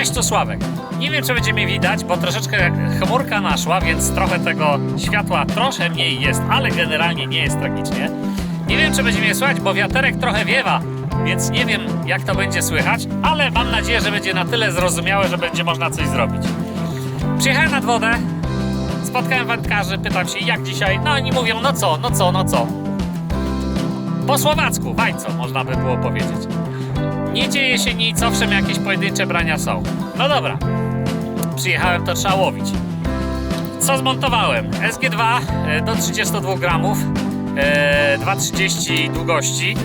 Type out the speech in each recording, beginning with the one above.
Cześć, tu Sławek. Nie wiem, czy będzie mnie widać, bo troszeczkę chmurka naszła, więc trochę tego światła trochę mniej jest, ale generalnie nie jest tragicznie. Nie wiem, czy będzie mnie słychać, bo wiaterek trochę wiewa, więc nie wiem, jak to będzie słychać, ale mam nadzieję, że będzie na tyle zrozumiałe, że będzie można coś zrobić. Przyjechałem nad wodę, spotkałem wędkarzy, pytam się, jak dzisiaj? No oni mówią, no co, no co, no co. Po słowacku, wajco, można by było powiedzieć. Nie dzieje się nic, owszem, jakieś pojedyncze brania są. No dobra, przyjechałem, to trzeba łowić. Co zmontowałem? SG2 e, do 32 gramów, e, 2,30 długości.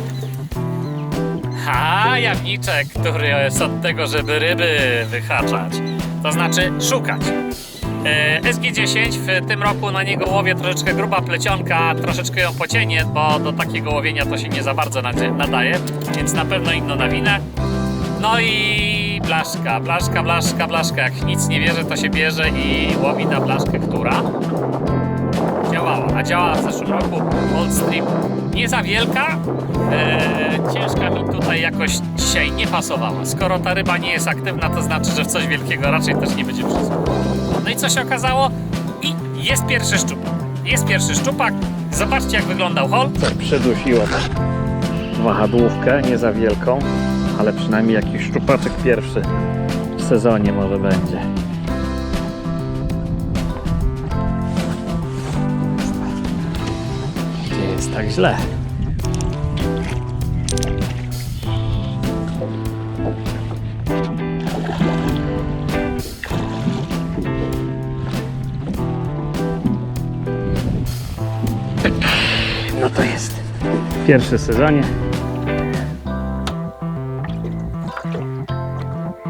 A jamniczek, który jest od tego, żeby ryby wyhaczać. To znaczy szukać. E, SG10 w tym roku na niego łowię troszeczkę gruba plecionka, troszeczkę ją pocienię, bo do takiego łowienia to się nie za bardzo nadaje, więc na pewno inną nawinę. No i blaszka, blaszka, blaszka, blaszka. Jak nic nie bierze, to się bierze i łowi na blaszkę, która działała. A działała w zeszłym roku Old Stream. Nie za wielka, e, ciężka mi tutaj jakoś dzisiaj nie pasowała. Skoro ta ryba nie jest aktywna, to znaczy, że w coś wielkiego raczej też nie będzie przysługiwał. No i co się okazało? I jest pierwszy szczupak. Jest pierwszy szczupak. Zobaczcie, jak wyglądał hol. Przydusiło wahadłówkę, nie za wielką, ale przynajmniej jakiś szczupaczek pierwszy w sezonie może będzie. Nie jest tak źle. Jest pierwszy w sezonie.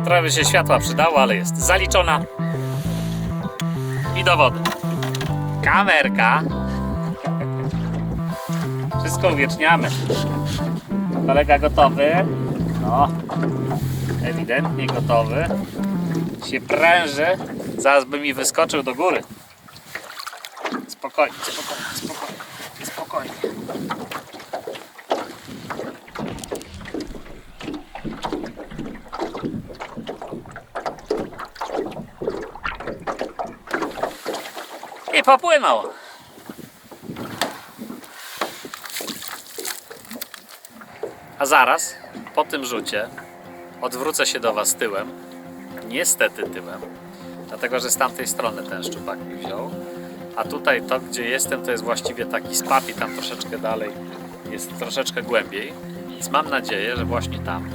Trochę by się światła przydało, ale jest zaliczona. I do wody. Kamerka. Wszystko uwieczniamy. Kolega gotowy. No, ewidentnie gotowy. Się pręży. Zaraz by mi wyskoczył do góry. Spokojnie, spokojnie, spokojnie. I popłynął. A zaraz po tym rzucie odwrócę się do Was tyłem. Niestety tyłem. Dlatego, że z tamtej strony ten szczupak mi wziął. A tutaj to, gdzie jestem, to jest właściwie taki spad i tam troszeczkę dalej jest troszeczkę głębiej. Więc mam nadzieję, że właśnie tam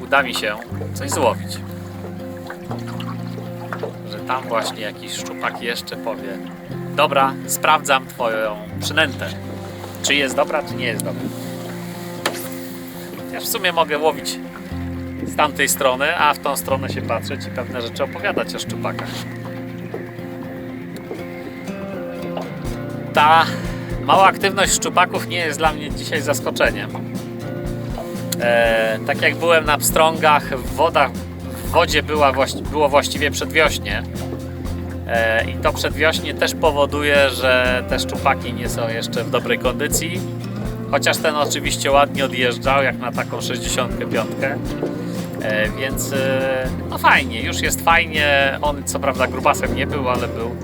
uda mi się coś złowić. Że tam właśnie jakiś szczupak jeszcze powie Dobra, sprawdzam twoją przynętę. Czy jest dobra, czy nie jest dobra. Ja w sumie mogę łowić z tamtej strony, a w tą stronę się patrzeć i pewne rzeczy opowiadać o szczupakach. Ta mała aktywność szczupaków nie jest dla mnie dzisiaj zaskoczeniem. E, tak jak byłem na pstrągach, w wodach, w wodzie była, było właściwie przedwiośnie. E, I to przedwiośnie też powoduje, że te szczupaki nie są jeszcze w dobrej kondycji. Chociaż ten oczywiście ładnie odjeżdżał, jak na taką 65. E, więc e, no fajnie, już jest fajnie. On co prawda grubasem nie był, ale był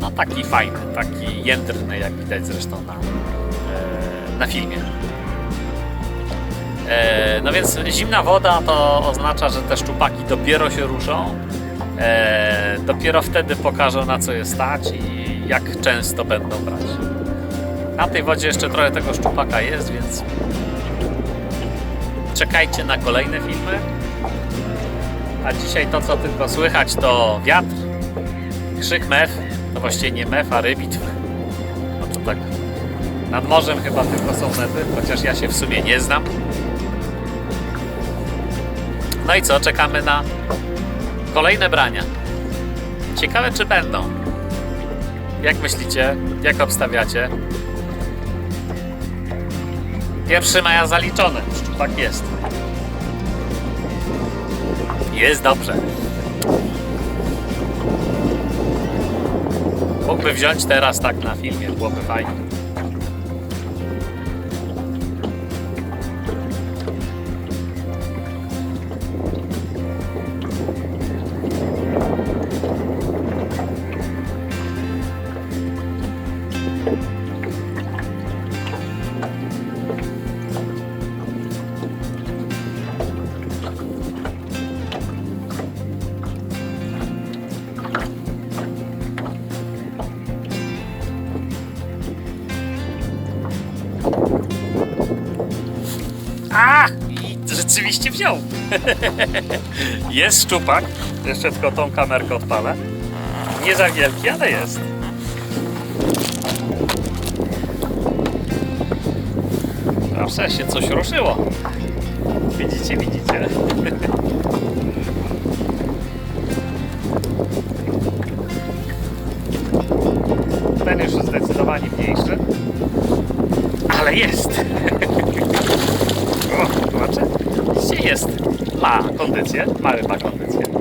no taki fajny, taki jędrny, jak widać zresztą na, e, na filmie. E, no więc zimna woda to oznacza, że te szczupaki dopiero się ruszą. E, dopiero wtedy pokażą na co je stać i jak często będą brać. Na tej wodzie jeszcze trochę tego szczupaka jest, więc czekajcie na kolejne filmy. A dzisiaj to co tylko słychać to wiatr, krzyk mew, to właściwie nie mew, a rybitw. No to tak nad morzem chyba tylko są mewy, chociaż ja się w sumie nie znam. No i co, czekamy na kolejne brania. Ciekawe, czy będą. Jak myślicie? Jak obstawiacie? Pierwszy maja zaliczony. Tak jest. Jest dobrze. Mógłby wziąć teraz tak na filmie, byłoby fajnie. Rzeczywiście wziął. jest szczupak. Jeszcze tylko tą kamerkę odpalę. Nie za wielki, ale jest. Proszę, się coś ruszyło. Widzicie, widzicie. Ten już zdecydowanie mniejszy. Ale jest. O, zobaczę. Widzicie, jest. Ma kondycję. Mały ma kondycję.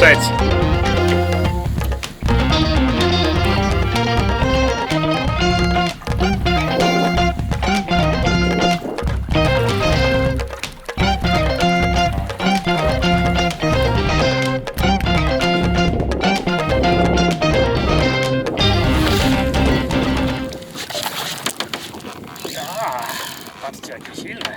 писать. подтяги сильно.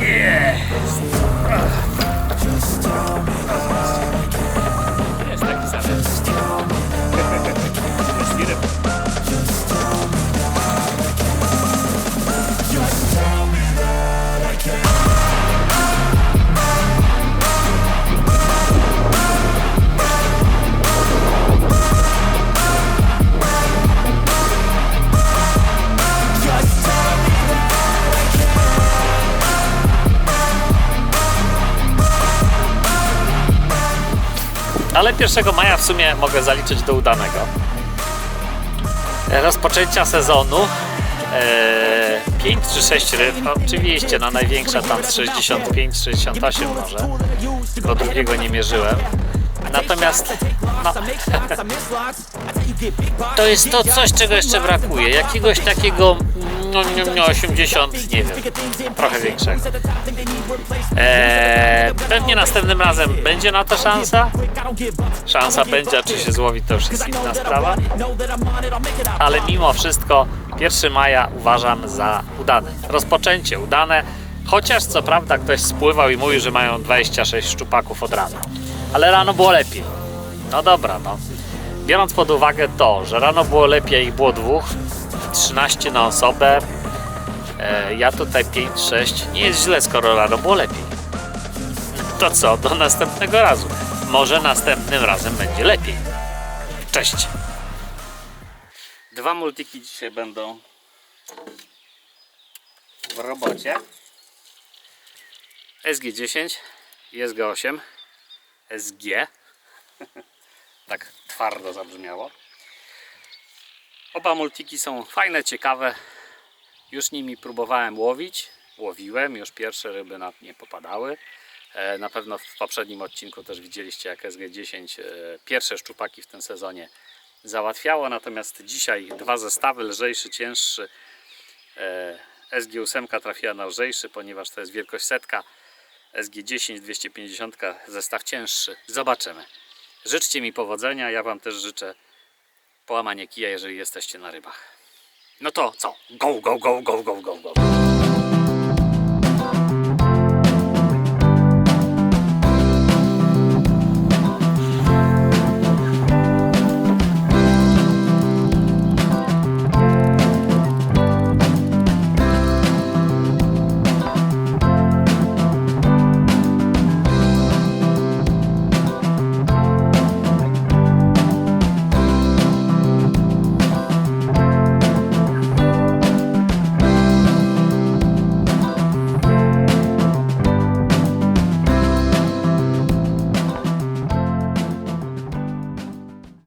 Jest Ale 1 maja w sumie mogę zaliczyć do udanego. Rozpoczęcia sezonu. E, 5 czy 6 ryb, oczywiście, no największa tam z 65-68 może, bo drugiego nie mierzyłem. Natomiast no, to jest to coś, czego jeszcze brakuje. Jakiegoś takiego no, no, no 80, nie wiem, trochę większego. Eee, pewnie następnym razem będzie na to szansa. Szansa będzie, czy się złowi, to już jest inna sprawa. Ale mimo wszystko 1 maja uważam za udane. Rozpoczęcie udane. Chociaż co prawda ktoś spływał i mówił, że mają 26 szczupaków od rana. Ale rano było lepiej. No dobra, no. Biorąc pod uwagę to, że rano było lepiej, było dwóch, 13 na osobę, e, ja tutaj 5-6, nie jest źle, skoro rano było lepiej. To co, do następnego razu. Może następnym razem będzie lepiej. Cześć! Dwa multiki dzisiaj będą w robocie. SG10 i SG8. SG. tak twardo zabrzmiało. Oba multiki są fajne, ciekawe. Już nimi próbowałem łowić. Łowiłem, już pierwsze ryby na nie popadały. E, Na pewno w poprzednim odcinku też widzieliście, jak SG10 e, pierwsze szczupaki w tym sezonie załatwiało. Natomiast dzisiaj dwa zestawy, lżejszy, cięższy. E, SG8 trafiła na lżejszy, ponieważ to jest wielkość setka. SG10 250 zestaw cięższy. Zobaczymy. Życzcie mi powodzenia, ja Wam też życzę połamania kija, jeżeli jesteście na rybach. No to co? Go, go, go, go, go, go, go.